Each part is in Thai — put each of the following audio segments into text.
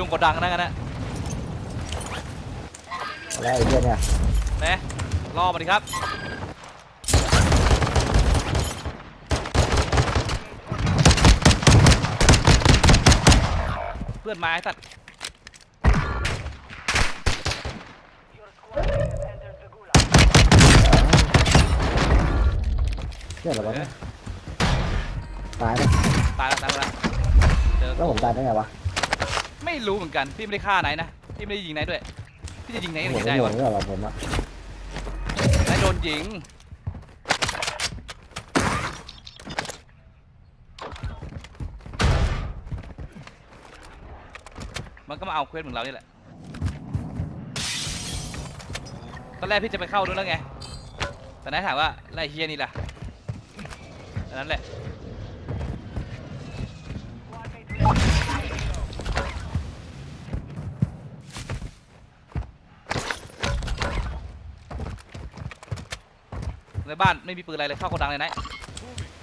ลงกดดังนะกันนะแล้วไอ้เหี้ยเนี่ยนะรอมาดิครับ เพื่อนมาไอ้สัตว์ เหี้ยอะไรวะเนี่ยตายไหมตายแล้วตายแล้วเจอแล้วผมตายได้ไงวะ ไม่รู้เหมือนกันพี่ไม่ได้ฆ่าไหนนะพี่ไม่ได้ยิงไหนด้วยพี่จะยิงไหนผมก็ยิงไม่ได้หลวะงด้วยหรอผมอะไหนโดนยิงมันก็มาเอาเควสเหมือนเรานี่แหละ ตอนแรกพี่จะไปเข้าด้วยแล้วไง แต่นายถามว่าไล่เฮียนี่ล่ะอันนั้นแหละ บ้านไม่มีปืนอะไรเลยเข้าโกดังเลยนะ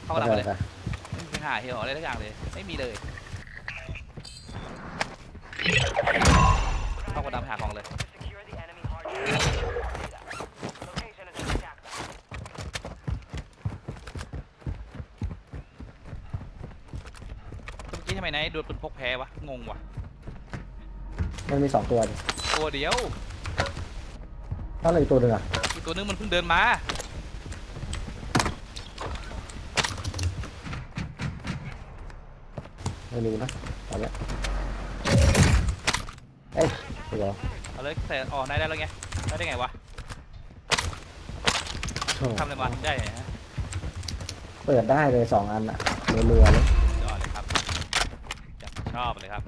เข้าโกดังไปเลยไปไม่มีไปหาเฮียอะไรทุกอย่างเลยไม่มีเลยเข้าโกดังไปหาของเลยเมื่อกี้ทำไมนายโดนปืนพกแพ้วะงงวะๆมันมีสองตัวดิตัวเดียวถ้าเหลยอีกตัวหนึ่งอะอีกตัวนึงมันเพิ่งเดินมา ไม่รู้นะตอนเนี้ยเอ้ยเดี๋ยวเอาเลยแต่อ๋อนายได้แล้วไงได้ได้ไงวะทำอะไรมาถึงได้ฮะเปิดได้เลยสองอันอะเรือๆเลยยอดเลยครับจับชอบเลยครับ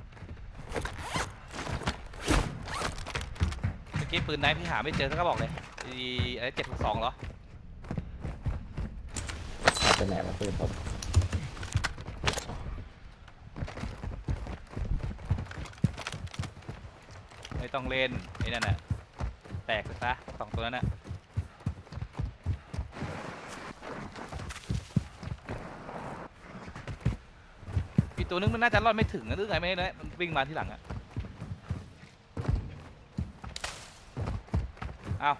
เมื่อกี้ปืนนายพี่หาไม่เจอสักกระบอกเลยอีอะไรเจ็ดสองเหรอเอาไปไหนมาปืนผม ไม่ต้องเล่นไอ้นั่นน่ะแตกไปซะสองตัวนั้นน่ะอีกตัวนึงมันน่าจะรอดไม่ถึงนะหรือไงไม่รู้นะมันวิ่งมาที่หลังอะเอา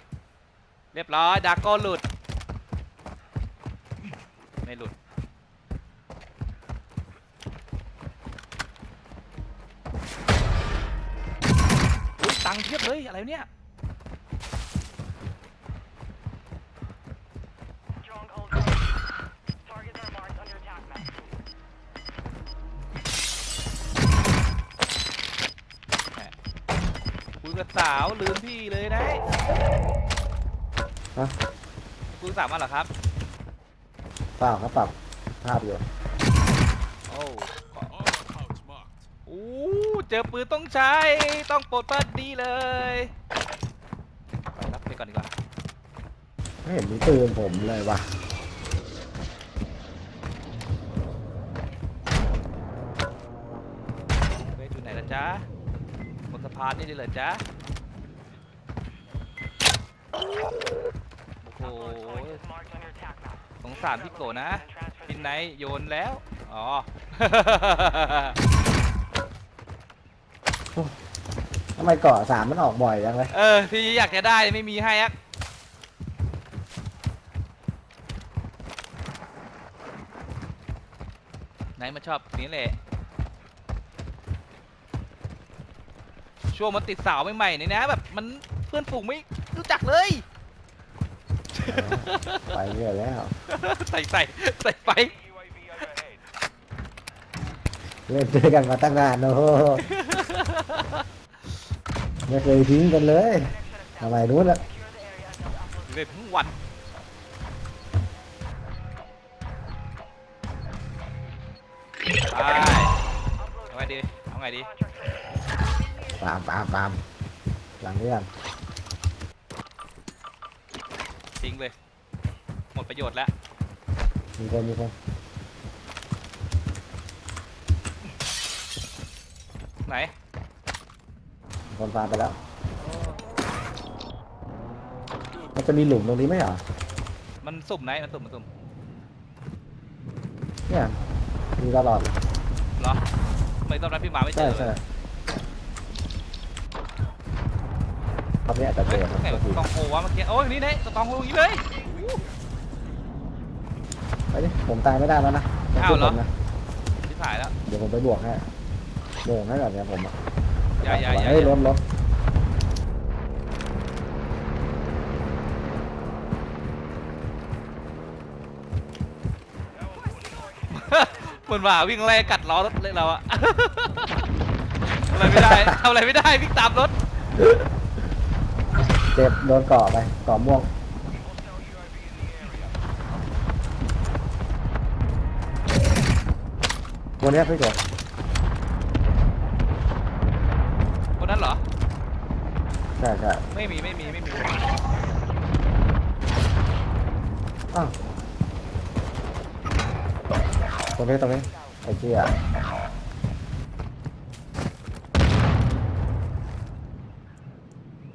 เรียบร้อยดาโก้หลุด ตังค์เพียบเลยอะไรเนี่ยคุยกับสาวลืมพี่เลยนะฮะคุยกับสาวมาเหรอครับ เปล่าครับปรับภาพอยู่ โอ้โอ้ เจอปืนต้องใช้ ต้องปลดปัดดีเลยไปรับไปก่อนดีกว่าไม่เห็นมีปืนผมเลยว่ะเวทอยู่ไหนล่ะจ๊ะบนสะพานนี่เลยเหรอจ๊ะโอ้โหสงสารพี่โกนะพินไนท์โยนแล้ว อ๋อ ทำ ไมเกาะสามมันออกบ่อยจังเลย เออ ที่อยากจะได้ไม่มีให้อะไหนมาชอบนี้แหละ ช่วงมันติดสาวใหม่ๆนี่นะ แบบมันเพื่อนฝูงไม่รู้จักเลย ไปเรื่อยแล้ว ใส่ใส่ใส่ไฟเล่นด้วยกันมาตั้งนานโอ้โห ไม่เคยทิ้งกันเลยทำไมนู้นละเล่นทั้งวันไปเอาไงดีเอาไงดีปามปามปามหลังเรื่องทิ้งเลย หมดประโยชน์แล้วมีคนมีคนไหน มีคนฟาร์มไปแล้ว มันจะมีหลุมตรงนี้ไหมเหรอ มันสุ่มไหนมันสุ่มมันสุ่มเนี่ย มีตลอด เหรอทำไม่ตอนนั้นพี่หมาไม่เจใช่อเลใช่ยนี้อาจจะเจเฮ้ยอครับไหนก็คือตองโฮวะเมื่อกี้โอ้ยนี่เนี่ยตองโฮอย่างนี้เลย ไปดิผมตายไม่ได้แล้วนะต้องอ้าวช่วยเหรผอมนะ ที่ถ่ายแล้ว เดี๋ยวผมไปบวกให้บวกให้ก่อนเนี่ยผมอะ อย่าอย่าอย่า เฮ้ยรถรถเหมือนว่าวิ่งไล่กัดล้อรถเลยเราอะ ทำอะไรไม่ได้ทำอะไรไม่ได้วิ่งตามรถเจ็บโดนเกาะไปเกาะม่วงวันนี้พี่โจ ใช่ใช่ไม่มีไม่มีไม่มีอ้าวตรงนี้ตรงนี้ไอ้เจี๊ย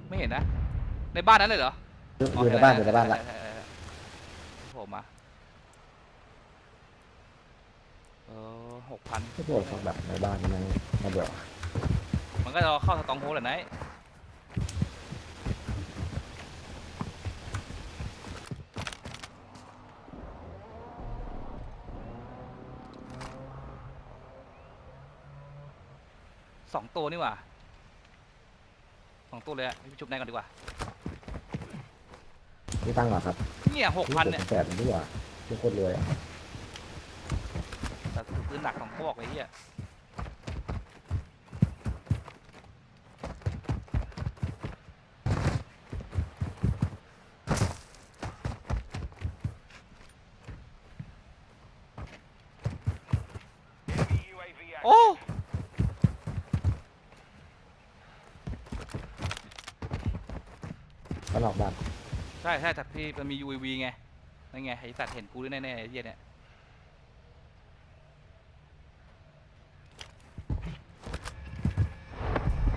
ไม่เห็นนะ ในบ้านนั้นเลยเหรออยู่อยู่ในบ้านอยู่ในบ้านละใช่ใช่ใช่ผมมาเออหกพันพี่โจฟังแบบในบ้านมันมาเบื่อมันก็จะเข้าสตองโฮแหละไนท์ สองตัวนี่หว่าสองตัวเลยอะพี่จุบในก่อนดีกว่าพี่ตั้งเหรอครับเนี่ยหกพันเนี่ยแปดนี่หว่าพี่โคตรรวยอะ แต่ซื้อหนักสองพวกไอ้เหี้ยโอ้ ก็นอกบ้าน ใช่ใช่แต่พี่มันมี UAV ไงนั่นไงไอ้สัตว์เห็นกูด้วยแน่ๆไอ้เหี้ยเนี่ย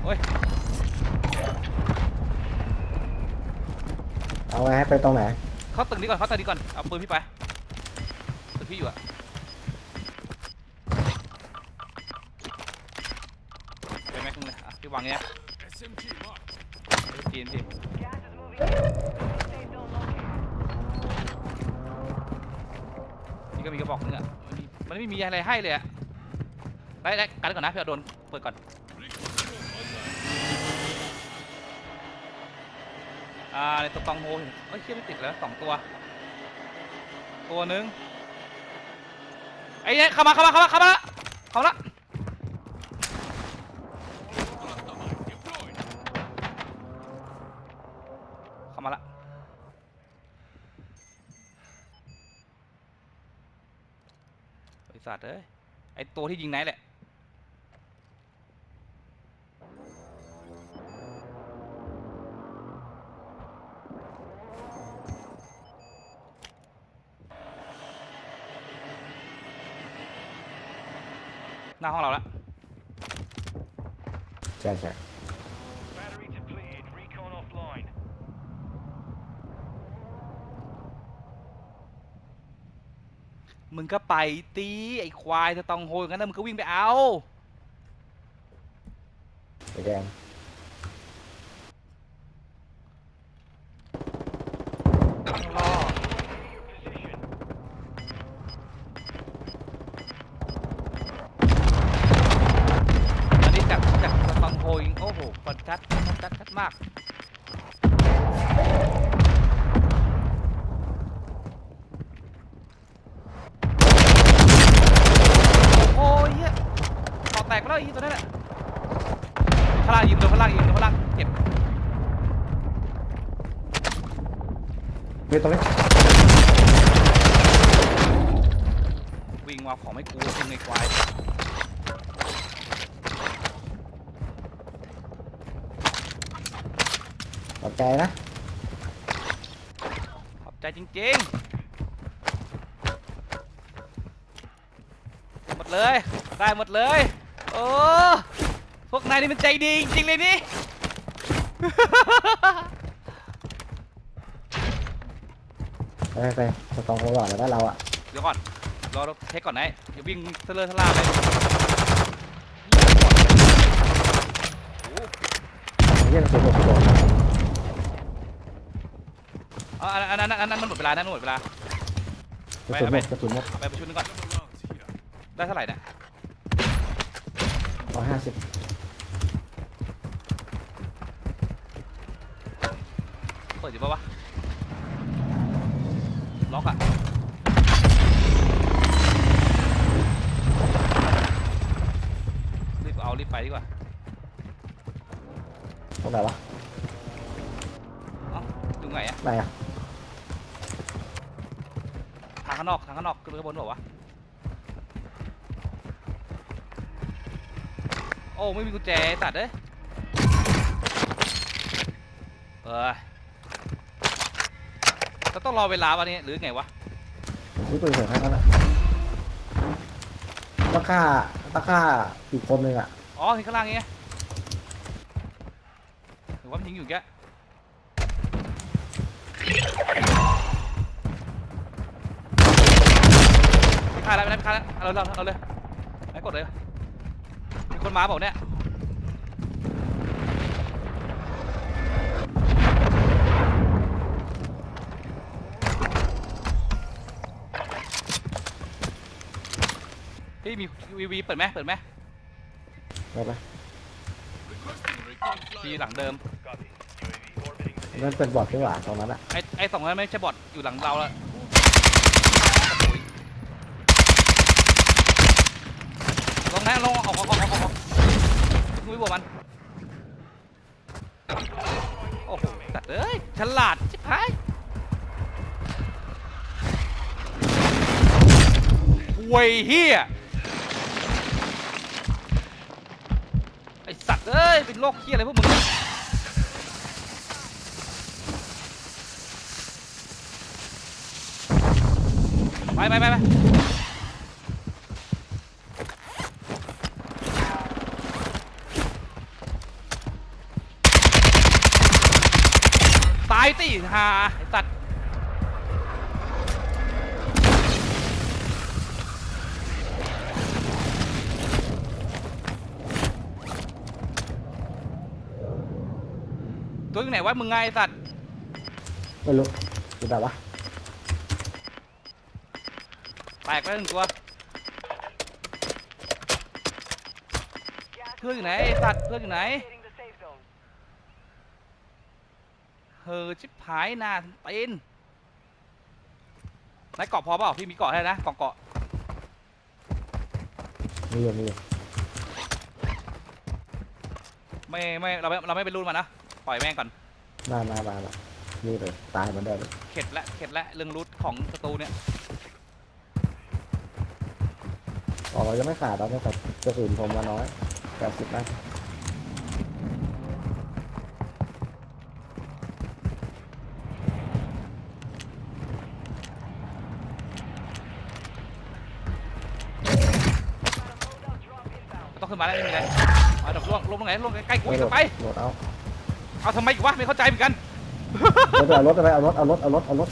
โอ้ยเอาไว้ให้ไปตรงไหน เข้าตึกนี้ก่อนเข้าตึกนี้ก่อนเอาปืนพี่ไปตึกพี่อยู่อะไปแม็กนึงเลยอะพี่วางเงี้ย SMG marked. จีนจีนนี่ ก็มีกระบอกนึงอะมันไม่มีอะไรให้เลยอะได้ได้กันก่อนนะพี่อโดนเปิดก่อนอ่าในตัวตองโฮเห็นเอ้ยเชี่ยไม่ติดแล้วสองตัว ตัวหนึ่งไอ้เนี่ยเข้ามาเข้ามาเข้ามาเข้ามาเข้ามาละ บริษัทเอ้ยไอตัวที่ยิงไหนแหละหน้าห้องเราละใช่ใช่ มึงก็ไปตีไอ้ควายจะตองโหยงั้นนะมึงก็วิ่งไปเอา ไปแดง ใจนะขอบใจจริงๆ หมดเลย ได้หมดเลย โอ้ พวกนายนี่มันใจดีจริงๆเลยนี่ ไปไปไปสตองโคก่อนแล้วได้เราอะเดี๋ยวก่อน รอเราเช็คก่อนนะอย่าวิ่งเทเลอร์ทะล่าไปโอ้ไอ้เหี้ยมันสูงกว่าพี่โจ อ๋ออันอันนั้นอันนั้นมันหมดเวลานะมันหมดเวลา กระสุนหมดกระสุนหมดเอาไปประชุมนึงก่อน Some rounds here. ได้เท่าไหร่เนี่ยร้อยห้าสิบเปิดอยู่ปะวะ ล็อกอะรีบเอารีบไปดีกว่า ตรงไหนวะเอ้าดูไงอะไหนอะทางข้างนอกทางข้างนอกขึ้นไปข้างบนบอกวะโอ้ไม่มีกุญแจไอ้สัตว์เอ้ยเออเราต้องรอเวลาวันนี้หรือไงวะนี่ปืนเถื่อนแค่นั้นนะต้องฆ่าต้องฆ่าอีกคนหนึ่งอะอ๋อที่ข้างล่างนี้ไงหรือว่ามันยิงอยู่แกไฆ่าแล้วไม่ได้ไม่ฆ่าแล้วเอาเลยเอาเลยไม่กดเลยมีคนมาบอกเนี่ยพี่มีวีวีเปิดไหมเปิดไหมไปไป Requesting recon ที flyover. หลังเดิม Copy. UAV orbiting the นั่นเป็นบอทดีกว่าตรงนั้นอะไอ้ไอ้สองนั้นไม่ใช่บอทอยู่หลังเราแล้ว ลงนะลงออกออกออกออกออกมึงไม่บวกมัน โอ้โหตัดเอ้ย ฉลาดชิบหายเวยเฮียไอสัตว์เอ้ย เป็นโรคเฮียอะไรพวกมึงไปไปไปไปายติหาไอ้สัตว์ตัวอยู่ไหนวะมึงไงไอ้สัตว์ไม่รู้อยู่ไหนวะแตกไปหนึ่งตัวเพื่อนอยู่ไหนไอ้สัตว์เพื่อนอยู่ไหน เฮอชิบหายหนาตีนนายเกาะพอเปล่าพี่มีเกาะให้นะกล่องเกาะมีอยู่มีอยู่ไม่ไม่เราไม่เราไม่ไปรุ่นมันนะปล่อยแม่งก่อนมามามามานี่เลยตายเหมือนเดิมเข็ดละเข็ดละเรื่องรูทของศัตรูเนี่ยอ๋อเรายังไม่ขาดเราไม่ขาดกระสุนผมมาน้อยแปดสิบนัด ไม่ต้องขึ้นมาแล้วไม่มีอะไรเอาดอกล่วงลงตรงไหนลงใกล้ๆกูไม่อีกโหลดไปโหลดเอาเอาทำไมอีกวะไม่เข้าใจเหมือนกันรถเอารถไปเอารถเอารถเอารถเอารถ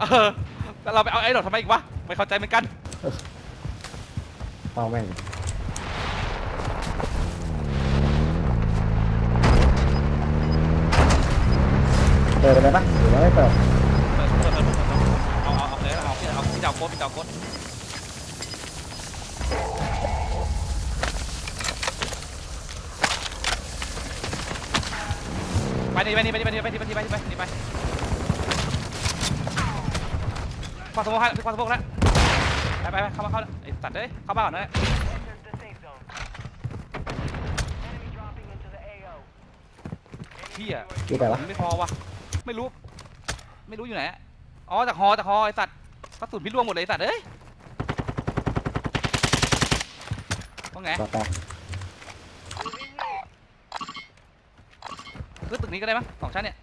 เออแล้วเราไปเอาไอ้ดอกทำไมอีกวะไม่เข้าใจเหมือนกันเอาแม่งเปิดไปเลยปะหรือว่าไม่เปิดเปิดเปิดเปิดเปิดเปิดเอาเอาเอาเลยเอาพี่เอาพี่เจ้าโค้ดพี่เจ้าโค้ด ไปนี่ไปนี่ไปนี่ไปนี่ไปนี่ไปนี่ไปนี่ไปนี่ไปควาสมองให้ควาสมองแล้วไปไปไปเข้ามาเข้าไอ้สัตว์เอ้ยเข้าบ้านก่อนนะเฮียอยู่ไหนวะ ไม่พอวะไม่รู้ ไม่รู้อยู่ไหนอะอ๋อจากฮอจากฮอไอสัตว์กระสุนพี่ล่วงหมดเลยไอสัตว์เอ้ยว่าไง ต่อไป ขึ้นตึกนี้ก็ได้มั้งสองชั้นเนี่ย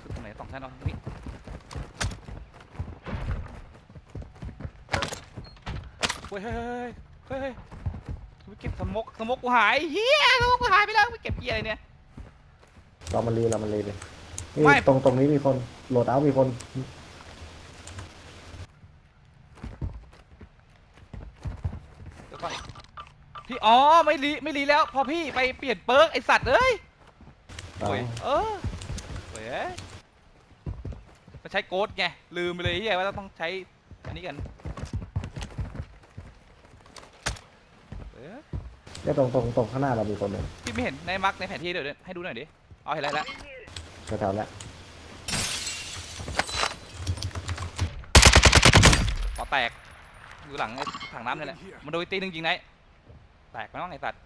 ขึ้นตรงไหนสองชั้นเอาตรงนี้เฮ้ยเฮ้ยเฮ้ยเฮ้ยเฮ้ยไปเก็บสมกสมกกูหายเฮียสมกกูหายไปแล้วไปเก็บเฮียอะไรเนี่ย เรามารีเรามารีเลยนี่ไม่ ตรงตรงนี้มีคนโหลดเอามีคน เดี๋ยวก่อน พี่อ๋อไม่รีไม่รีแล้ว พอพี่ไปเปลี่ยนเปิร์กไอสัตว์เอ้ยอ๋อโอ้ยเออเว้ยมันใช้โกดไงลืมไปเลยเฮียว่าต้องใช้อันนี้กันเว้ยเนี่ยตรงตรงตรงข้างหน้าเรามีคนหนึ่งพี่ไม่เห็นในมาร์กในแผนที่เดี๋ยวให้ดูหน่อยดิเอาเห็นอะไรแล้วแถวๆเนี้ยขอแตกอยู่หลังไอ้ถังน้ำนี่แหละมันโดนอีกตีหนึ่งจริงไหนแตกไปบ้างไอ้สัตว์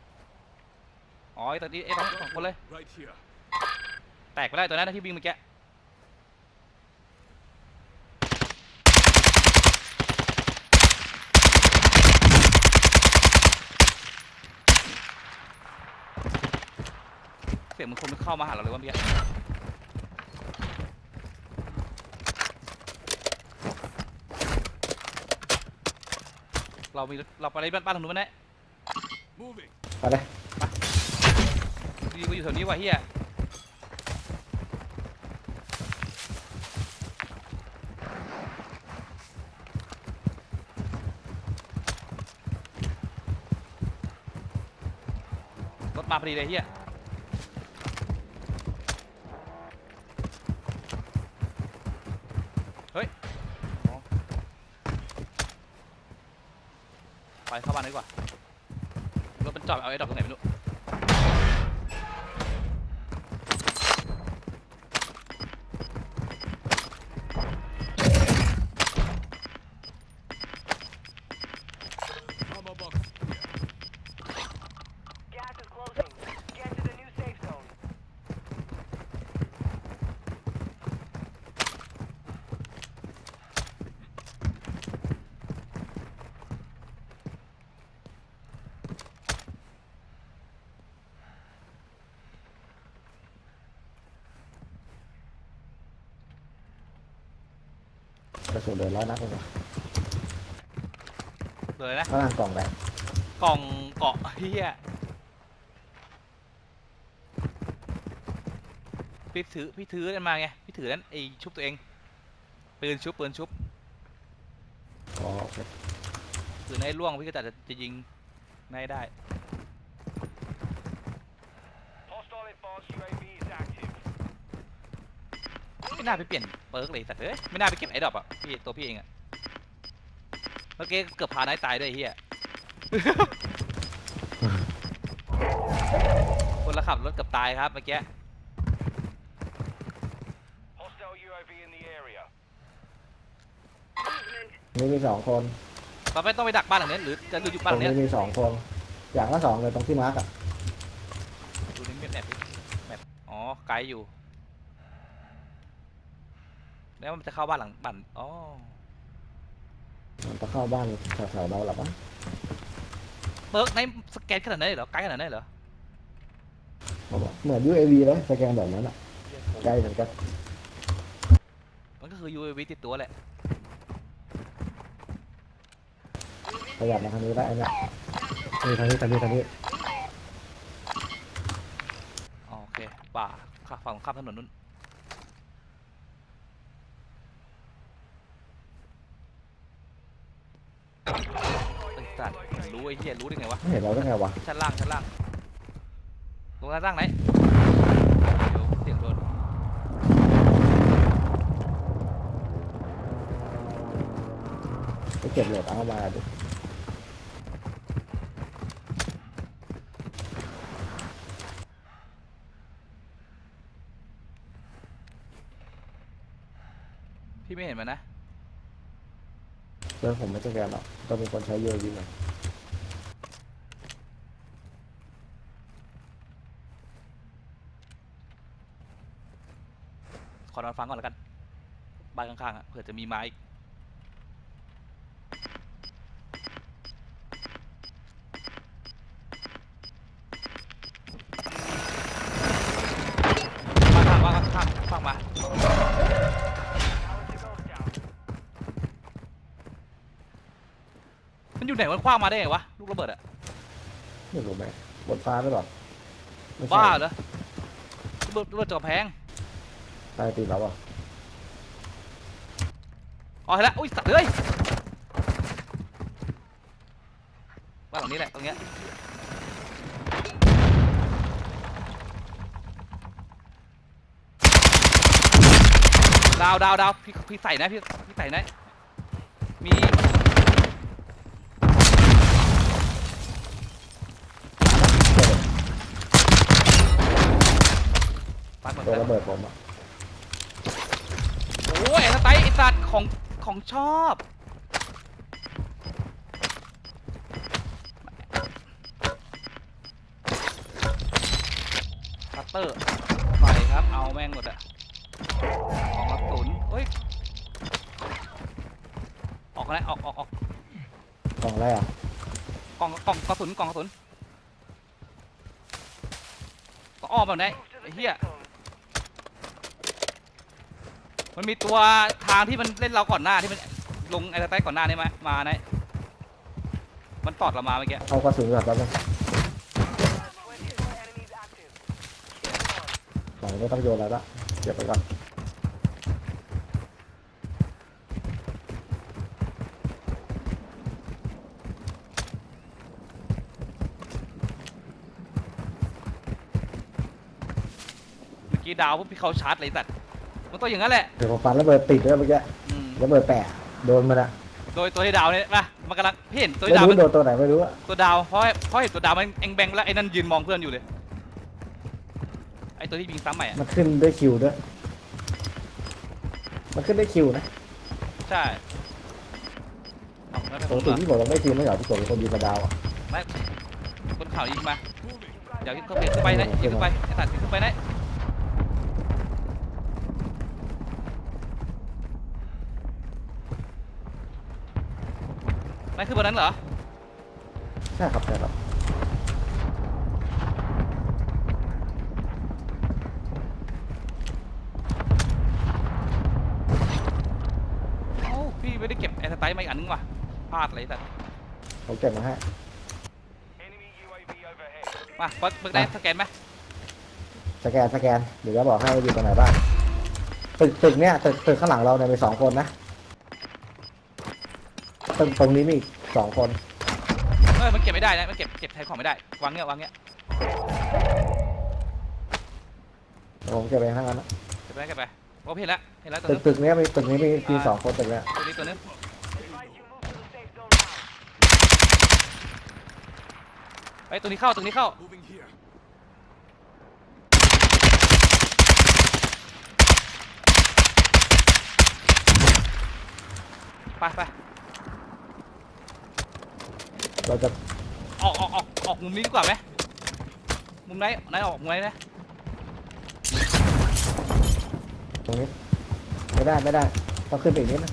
อ๋อไอ้ตัวนี้ไอ้ทั้งสองคนเลย Right here. แตกไปแล้วตัวนั้นนะที่วิ่งเมื่อกี้เสียงมันคนมันเข้ามาหาเราเลยว่าเมื่อกี้เรามีเราไปบ้านบ้านทางนู้นไหมเนี่ย Moving. ไปเลยดีกูอยู่แถวนี้ว่ะเฮียรถมาพอดีเลยเฮีย ไอ้ดอกตรงไหนไม่รู้ Armor box. Gas is closing. Get to the new safe zone. กระ สุนเดินร้อยนัดเลยนะเลยนะข้างล่างกล่องแดงกล่องเกาะเฮียพี่ถือพี่ถือนั่นมาไงพี่ถือนั่นไอชุบตัวเองปืนชุบปืนชุบอ๋อโอเคปืนให้ล่วงพี่ก็จะจะยิงนายได้ Hostile advanced UAV is active. ไม่น่าไปเปลี่ยนเปิร์กเลยสัตว์เอ้ยไม่น่าไปเก็บไอ้ดอกอะพี่ตัวพี่เองอะเมื่อกี้เกือบพานายตายด้วยไอ้เฮียคนละขับรถเกือบตายครับเมื่อกี้ Hostile UAV in the area. Movement. นี่มีสองคนเราไม่ต้องไปดักบ้านหลังนี้หรือจะอยู่ตบ้านหรลังงนี้นี้มีสองคน อย่างละสองเลยตรงที่มาร์กอะดูนี่แมปดิแมปอ๋อไกลอยู่ แล้วมันจะเข้าบ้านหลังบ้านอ๋อมันจะเข้าบ้านแถวๆเราหรอปะเปิร์กในสแกนขนาดนั้นเลยเหรอไกลขนาดนั้นเลยเหรอเขาบอกเหมือน UAV เลยสแกนแบบนั้นอะใกล้เหมือนกันมันก็คือ UAV ติดตัวแหละขยับมาทางนี้ได้เนี่ยนี่ทางนี้ทางนี้ทางนี้อ๋อโอเคป่าข้าฝั่งข้ามถนนนู้นไอ้สัตว์รู้ ไอ้เหี้ยรู้ได้ไงวะ ไม่เห็นเราได้ไงวะชั้นล่างชั้นล่างตรงชั้นล่างไหนเดี๋ยวเสียงโดนไปเก็บโหลดเอามาดิพี่ไม่เห็นมันนะเรื่องผมไม่สแกนหรอกต้องมีคนใช้ UAV หน่อย อนอนฟังก่อนแล้วกัน บ้านข้างๆอะเผื่อจะมีไม้อีกบ้านข้างบ้านข้างฟังมา Now to go down. มันอยู่ไหนมันคว้างมาได้ไงวะ ลูกระเบิดอะไม่รู้ไหมบนฟ้าหรือเปล่าไม่ใช่บ้าเหรอระเบิดระเบิดจอแพง ใต้ตีนเราอะอ๋อเห็นแล้วอุ้ยสัตว์เลยบ้านหลังนี้แหละตรงเนี้ยดาวดาวดาวพี่พี่ใส่นะพี่พี่ใส่นะมีปาดหมดตัวแล้ว ระเบิดผมอะโอ้ ยไอ้สไตล์ไอ้สัตว์ของของชอบ คัตเตอร์ไปครับ เอาแม่งหมดอะของกระสุนเฮ้ย ออกแล้วออกออกออกกล่องอะไรอะกล่องกล่องกระสุนกล่องกระสุนก็อ้อมแบบไหน Move to ไอ้ the เหี้ย safe zone. มันมีตัวทางที่มันเล่นเราก่อนหน้าที่มันลงไอ้สไตล์ก่อนหน้านี่มามานะมันตอดเรามาเมื่อกี้เอากระสุนก่อนแป๊บนึง24 enemies active. Keep them on. กล่องไม่ต้องโยนแล้วละเก็บไปก่อนเมื่อกี้ดาวพวกพี่เขาชาร์จเลยไอ้สัตว์ มันต้องอย่างนั้นแหละ เดี๋ยวผมฟันระเบิดติดด้วยเมื่อกี้อืม ระเบิดแปะโดนมันอะโดยตัวที่ดาวเนี่ยนะมันกำลังพี่เห็นตัวไม่ที่ดาวรู้มันโดนตัวไหนไม่รู้อะตัวดาวเพราะเพราะเห็นตัวดาวมันเองแบงแล้วไอ้นั่นยืนมองเพื่อนอยู่เลยไอ้ตัวที่ยิงซ้ำใหม่อะมันขึ้นด้วยคิวด้วย มันขึ้นด้วยคิวนะใช่เอาแล้วปกติที่บอกเราไม่คิวไม่เหรอที่ผมเป็นคนยิงกระดาวอะไม่คนข่าวยิงมา Moving. เดี๋ยวขึ้นไปขึ้นไปนะยิงขึ้นไปไอ้สัตว์ยิงขึ้นไปนะ นั่นคือบนนั้นเหรอ ใช่ครับใช่ครับเอ้าพี่ไม่ได้เก็บไอ้สไตล์มาอีกอันนึงว่ะพลาดเลยสัตว์ผมเก็บมาให้ Enemy UAV overhead. มาเปิดเปิดได้สแกนไหมสแกนสแกนเดี๋ยวจะบอกให้อยู่ตรงไหนบ้างตึกตึกเนี่ยตึกตึกข้างหลังเราเนี่ยมีสองคนนะ ตึกตรงนี้มีอีกสองคนเออมันเก็บไม่ได้นะมันเก็บเก็บแทนของไม่ได้วางเงี้ยวางเงี้ยผมเก็บไปข้างนั้นนะเก็บไปเก็บไปโอ้พี่เห็นแล้วเห็นแล้วตัวตึนึกงตึกเนี้ยมีตึกนี้มีมีสองคนตึกเนี้ยตัวนี้ตัวนึง Advise you move to the safe zone now. ไอ้ยตัวนี้เข้าตัวนี้เข้า Moving here. ไปไป เราจะออกออกออกออกมุมนี้ดีกว่าไหมมุมไหนไหนออกมุมไหนนะตรงนี้ ไม่ได้ไม่ได้ต้องขึ้นไปอีกนิดนะ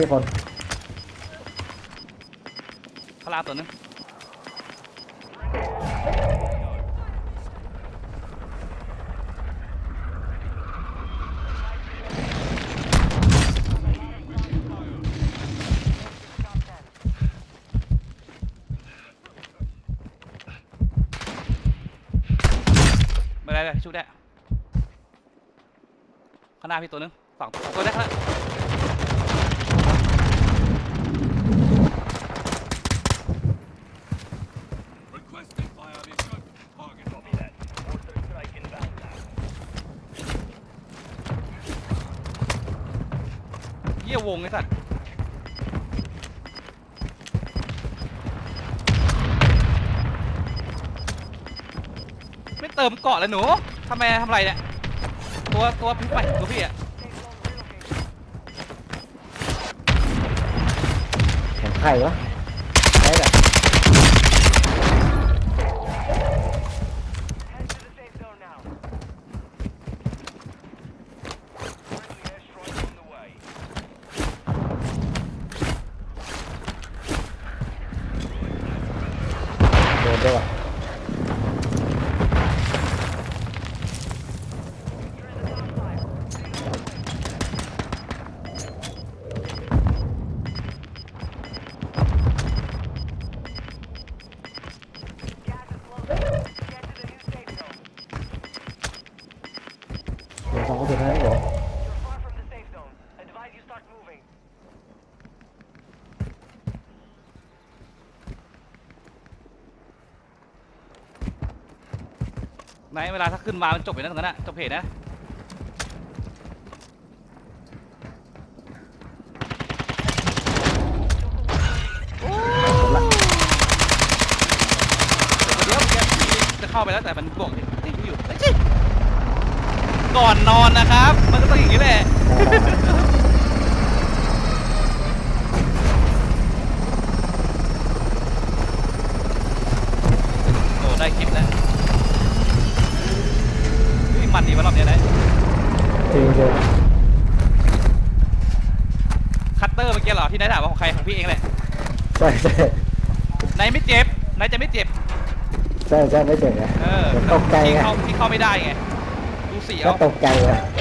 นี่คนข้างล่าตัวนึงไม่ได้ไม่ได้ชุบได้ข้างหน้าพี่ตัวนึงสองสองตัวได้ข้างหน้า Requesting fire mission. Target. Copy that. Order strike inbound now. เยี่ยวงไอ้สัตว์ไม่เติมเกาะเลยหนูทำไมทำอะไรเนี่ย ตัวตัวพี่ไปตัวพี่อะ Safe zone relocated. ของใครวะ นเวลาถ้าขึ้นมามันจบไปนั่นตรงนั้นนะจบเพจนะเดี๋ยวเดี๋ยวจะเข้าไปแล้วแต่มันบอกติดอยู่เอ้ยชิก่อนนอนนะครับ มันก็ต้องอย่างนี้แหละ โอ้ได้คลิปแล้วนี่มัน ดีวะรอบเนี้ยนะจริงจริงคัตเตอร์เมื่อกี้เหรอที่นายถามว่าของใครของพี่เองแหละใช่ใช่นายไม่เจ็บนายจะไม่เจ็บ ใช่ใช่ไม่เจ๋งนะเออเดี๋ยวตกใจที่ไงเข้าที่เข้าไม่ได้ไงดูสีก็เอา ตกใจเลยไอ้